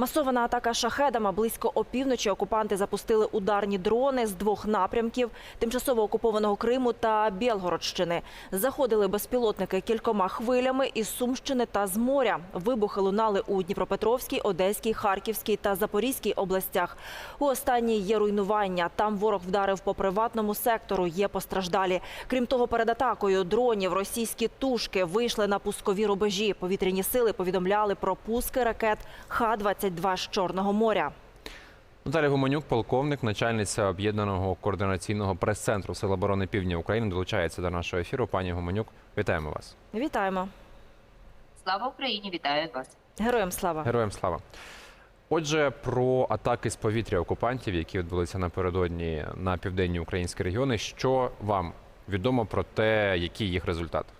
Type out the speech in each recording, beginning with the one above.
Масована атака шахедами близько опівночі. Окупанти запустили ударні дрони з двох напрямків тимчасово окупованого Криму та Білгородщини. Заходили безпілотники кількома хвилями із Сумщини та з моря. Вибухи лунали у Дніпропетровській, Одеській, Харківській та Запорізькій областях. У останній є руйнування. Там ворог вдарив по приватному сектору. Є постраждалі. Крім того, перед атакою дронів російські тушки вийшли на пускові рубежі. Повітряні сили повідомляли про пуски ракет Х-22 з Чорного моря. Наталя Гуменюк, полковник, начальниця об'єднаного координаційного прес-центру Сил оборони Півдня України, долучається до нашого ефіру. Пані Гуменюк, вітаємо вас. Вітаємо. Слава Україні! Вітаю вас! Героям слава. Героям слава. Отже, про атаки з повітря окупантів, які відбулися напередодні на південні українські регіони. Що вам відомо про те, які їх результати?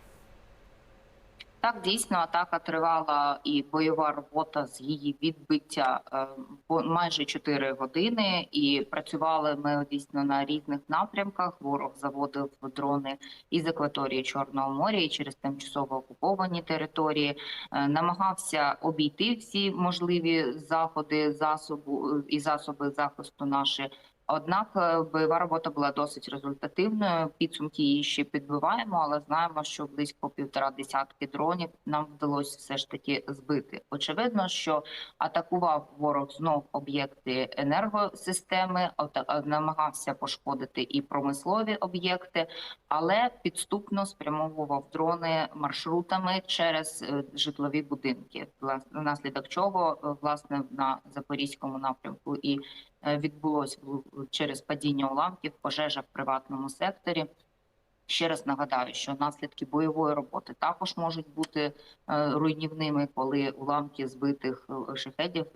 Так, дійсно, атака тривала і бойова робота з її відбиття е, майже 4 години. І працювали ми дійсно на різних напрямках. Ворог заводив дрони із акваторії Чорного моря і через тимчасово окуповані території. Е, Намагався обійти всі можливі заходи засобу е, і засоби захисту наші. Однак е, бойова робота була досить результативною. Підсумки її ще підбиваємо, але знаємо, що близько півтора десятки дронів нам вдалося все ж таки збити. Очевидно, що атакував ворог знов об'єкти енергосистеми, ата- намагався пошкодити і промислові об'єкти, але підступно спрямовував дрони маршрутами через е, житлові будинки. Внаслідок чого е, власне на запорізькому напрямку і е, відбулось в- через падіння уламків пожежа в приватному секторі. Ще раз нагадаю, що наслідки бойової роботи також можуть бути е, руйнівними, коли уламки збитих е, шахедів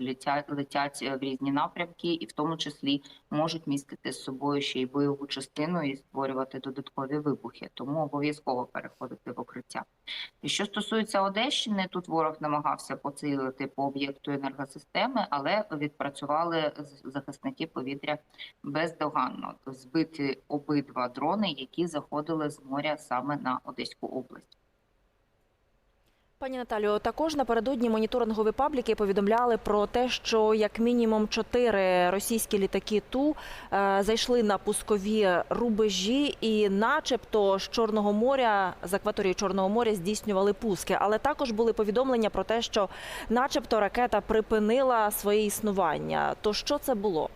летять, е, в різні напрямки, і в тому числі можуть містити з собою ще й бойову частину і створювати додаткові вибухи. Тому обов'язково переходити в укриття. І що стосується Одещини, тут ворог намагався поцілити по об'єкту енергосистеми, але відпрацювали захисники повітря бездоганно. Збити обидва дрони, які заходили з моря саме на Одеську область. Пані Наталію, також напередодні моніторингові пабліки повідомляли про те, що як мінімум чотири російські літаки Ту е, зайшли на пускові рубежі, і, начебто, з Чорного моря з акваторії Чорного моря здійснювали пуски. Але також були повідомлення про те, що, начебто, ракета припинила своє існування. То що це було?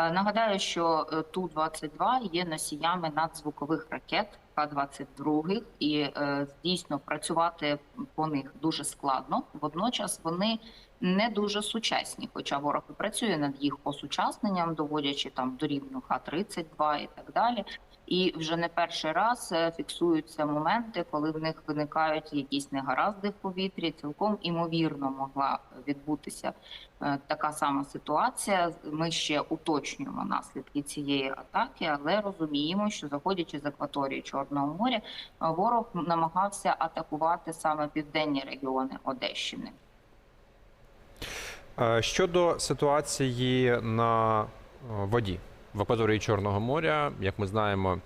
Е, Нагадаю, що е, Ту-22 є носіями надзвукових ракет К-22, і е, дійсно працювати по них дуже складно. Водночас вони не дуже сучасні, хоча ворог і працює над їх осучасненням, доводячи там до рівня Х-32 і так далі. І вже не перший раз е, фіксуються моменти, коли в них виникають якісь негаразди в повітрі. Цілком імовірно могла відбутися е, така сама ситуація. Ми ще уточнюємо наслідки цієї атаки, але розуміємо, що заходячи з акваторії Чорного моря, ворог намагався атакувати саме південні регіони Одещини. Е, Щодо ситуації на воді в акваторії Чорного моря, як ми знаємо,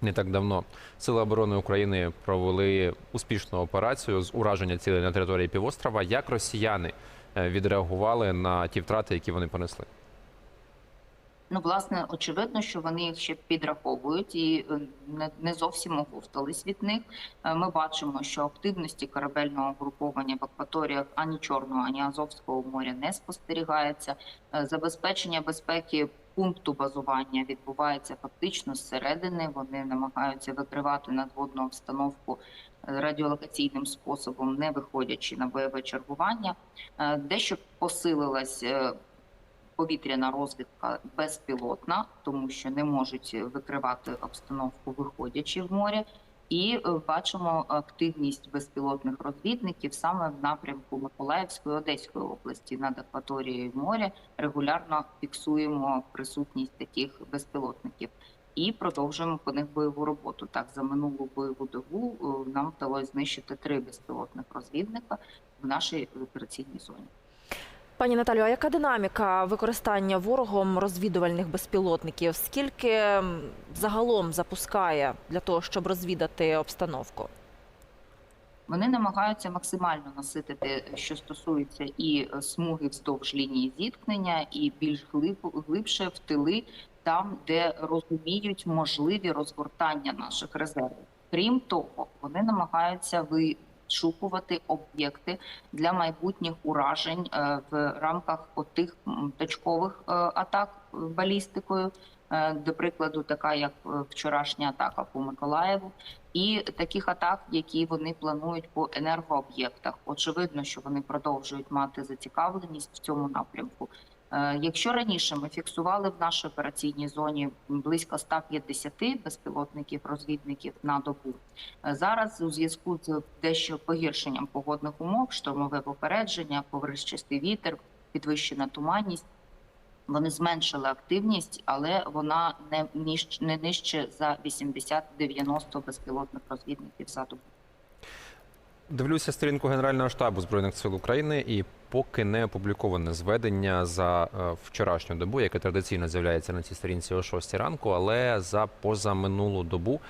не так давно Сили оборони України провели успішну операцію з ураження цілей на території півострова. Як росіяни е, відреагували на ті втрати, які вони понесли? Ну, власне, очевидно, що вони їх ще підраховують і е, не, зовсім оговтались від них. Е, Ми бачимо, що активності корабельного груповання в акваторіях ані Чорного, ані Азовського моря не спостерігається. Забезпечення безпеки пункту базування відбувається фактично зсередини. Вони намагаються викривати надводну обстановку е, радіолокаційним способом, не виходячи на бойове чергування. Е, Дещо посилилась е, повітряна розвідка безпілотна, тому що не можуть викривати обстановку, виходячи в море. І е, бачимо активність безпілотних розвідників саме в напрямку Миколаївської Одеської області над акваторією моря. Регулярно фіксуємо присутність таких безпілотників і продовжуємо по них бойову роботу. Так, за минулу бойову добу е, нам вдалося знищити три безпілотних розвідника в нашій операційній зоні. Пані Наталю, а яка динаміка використання ворогом розвідувальних безпілотників? Скільки загалом запускає для того, щоб розвідати обстановку? Вони намагаються максимально наситити, що стосується і е, смуги вздовж лінії зіткнення, і більш глиб, глибше в тили, там, де розуміють можливі розгортання наших резервів. Крім того, вони намагаються вишукувати об'єкти для майбутніх уражень е, в рамках отих точкових е, атак е, балістикою. До прикладу, така як вчорашня атака по Миколаєву, і таких атак, які вони планують по енергооб'єктах. Очевидно, що вони продовжують мати зацікавленість в цьому напрямку. Е, Якщо раніше ми фіксували в нашій операційній зоні близько 150 безпілотників розвідників на добу, е, зараз у зв'язку з дещо погіршенням погодних умов, штормове попередження, поверхчастий вітер, підвищена туманність. Вони зменшили активність, але вона не нижче за 80-90 безпілотних розвідників за добу. Дивлюся сторінку Генерального штабу Збройних сил України, і поки не опубліковане зведення за е, вчорашню добу, яке традиційно з'являється на цій сторінці о 6 ранку, але за позаминулу добу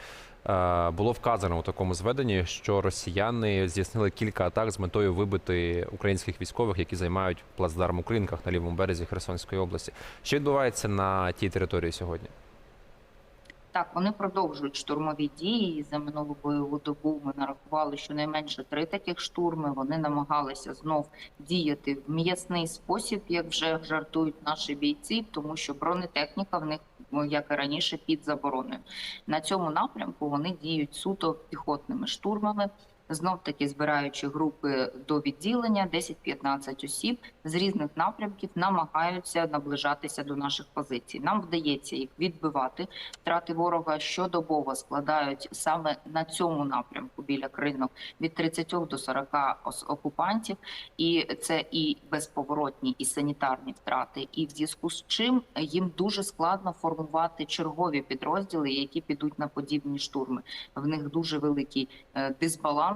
е, було вказано у такому зведенні, що росіяни здійснили кілька атак з метою вибити українських військових, які займають плацдарм у Кринках на лівому березі Херсонської області. Що відбувається на тій території сьогодні? Так, вони продовжують штурмові дії. За минулу бойову добу ми нарахували щонайменше три таких штурми. Вони намагалися знов діяти в м'ясний спосіб, як вже жартують наші бійці, тому що бронетехніка в них, як і раніше, під забороною. На цьому напрямку вони діють суто піхотними штурмами. Знов таки збираючи групи до відділення, 10-15 осіб з різних напрямків намагаються наближатися до наших позицій. Нам вдається їх відбивати. Втрати ворога щодобово складають саме на цьому напрямку біля кринок від 30 до 40 окупантів, і це і безповоротні, і санітарні втрати. І в зв'язку з чим їм дуже складно формувати чергові підрозділи, які підуть на подібні штурми. В них дуже великий е,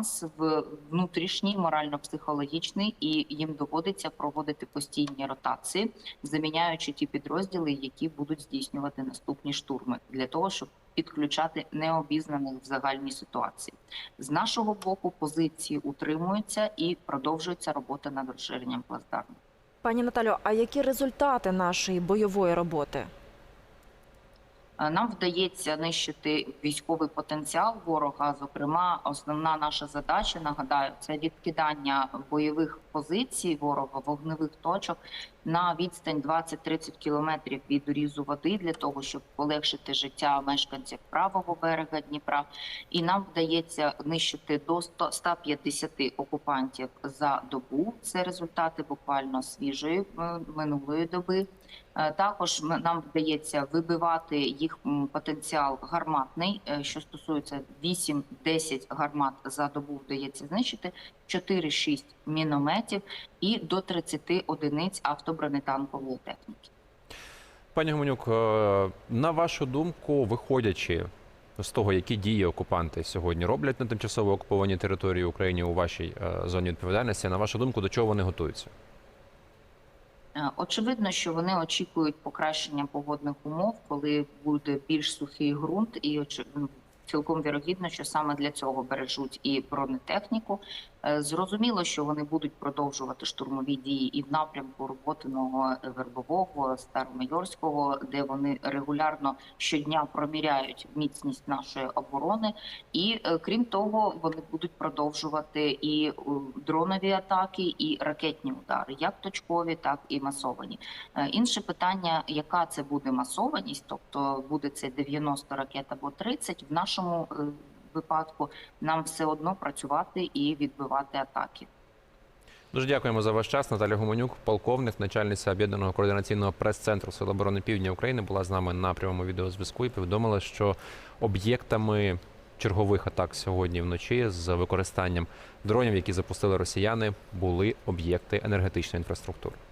дисбаланс в внутрішній морально-психологічний, і їм доводиться проводити постійні ротації, заміняючи ті підрозділи, які будуть здійснювати наступні штурми, для того, щоб підключати необізнаних в загальній ситуації. З нашого боку позиції утримуються і продовжується робота над розширенням плацдарму. Пані Наталю, а які результати нашої бойової роботи? Е, Нам вдається нищити військовий потенціал ворога. Зокрема, основна наша задача нагадаю, це відкидання бойових позицій ворога, вогневих точок на відстань 20-30 кілометрів від урізу води для того, щоб полегшити життя мешканців правого берега Дніпра. І нам вдається нищити до 100 150 окупантів за добу. Це результати буквально свіжої минулої доби. Е, Також нам вдається вибивати їх потенціал гарматний. Е, Що стосується 8-10 гармат за добу, вдається знищити 4-6 мінометів і до 30 одиниць автобронетанкової техніки. Пані Гуменюк, е, на вашу думку, виходячи з того, які дії окупанти сьогодні роблять на тимчасово окупованій території України у вашій е, зоні відповідальності, на вашу думку, до чого вони готуються? Е, Очевидно, що вони очікують покращення погодних умов, коли буде більш сухий ґрунт, і цілком вірогідно, що саме для цього бережуть і бронетехніку. Е, Зрозуміло, що вони будуть продовжувати штурмові дії і в напрямку роботиного вербового старомайорського, де вони регулярно щодня проміряють міцність нашої оборони. І е, крім того, вони будуть продовжувати і е, дронові атаки, і ракетні удари, як точкові, так і масовані. Е, Інше питання, яка це буде масованість, тобто буде це 90 ракет або 30, в нашому е, випадку нам все одно працювати і відбивати атаки. Дуже дякуємо за ваш час. Наталя Гуменюк, полковник, начальниця об'єднаного координаційного прес-центру Сил оборони Півдня України, була з нами на прямому відеозв'язку і повідомила, що об'єктами чергових атак сьогодні вночі з використанням дронів, які запустили росіяни, були об'єкти енергетичної інфраструктури.